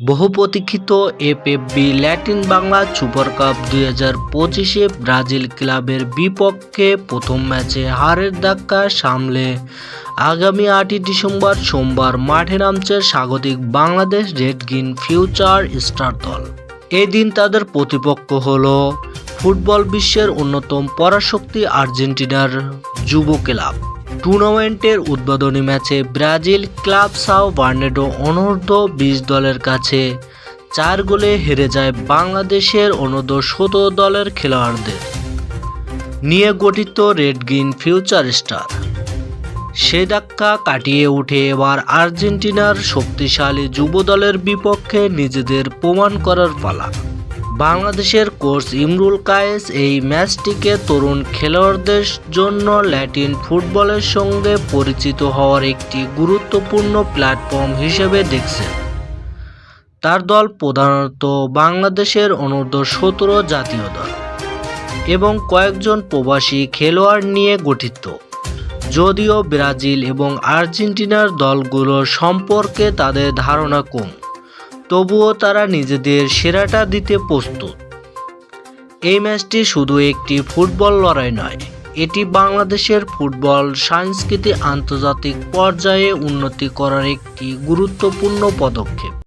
বহু প্রতীক্ষিত FFB Latin Bangla super cup দুই হাজার পঁচিশে ব্রাজিল ক্লাবের বিপক্ষে প্রথম ম্যাচে হারের ধাক্কা সামলে। আগামী আটই ডিসেম্বর সোমবার মাঠে নামছে স্বাগতিক Bangladesh red green future star দল। এদিন তাদের প্রতিপক্ষ হল ফুটবল বিশ্বের অন্যতম পরাশক্তি আর্জেন্টিনার যুব ক্লাব। টুর্নামেন্টের উদ্বোধনী ম্যাচে ব্রাজিল ক্লাব সাও বার্নেডো অনূর্ধ্ব বিশ দলের কাছে। চার গোলে হেরে যায় বাংলাদেশের অনূর্ধ্ব সতেরো দলের খেলোয়াড়দের। নিয়ে গঠিত রেড গ্রিন ফিউচার স্টার। সে ধাক্কা কাটিয়ে উঠে এবার আর্জেন্টিনার শক্তিশালী যুব দলের বিপক্ষে নিজেদের প্রমাণ করার পালা। বাংলাদেশের কোচ ইমরুল কায়েস এই ম্যাচটিকে তরুণ খেলোয়াড়দের জন্য ল্যাটিন ফুটবলের সঙ্গে পরিচিত হওয়ার একটি গুরুত্বপূর্ণ প্ল্যাটফর্ম হিসেবে দেখছেন। তার দল প্রধানত বাংলাদেশের অনূর্ধ্ব সতেরো জাতীয় দল এবং কয়েকজন প্রবাসী খেলোয়াড় নিয়ে গঠিত। যদিও ব্রাজিল এবং আর্জেন্টিনার দলগুলোর সম্পর্কে তাদের ধারণা কম। তবুও তারা নিজেদের সেরাটা দিতে প্রস্তুত। এই ম্যাচটি শুধু একটি ফুটবল লড়াই নয়, এটি বাংলাদেশের ফুটবল সংস্কৃতি আন্তর্জাতিক পর্যায়ে উন্নতি করার একটি গুরুত্বপূর্ণ পদক্ষেপ।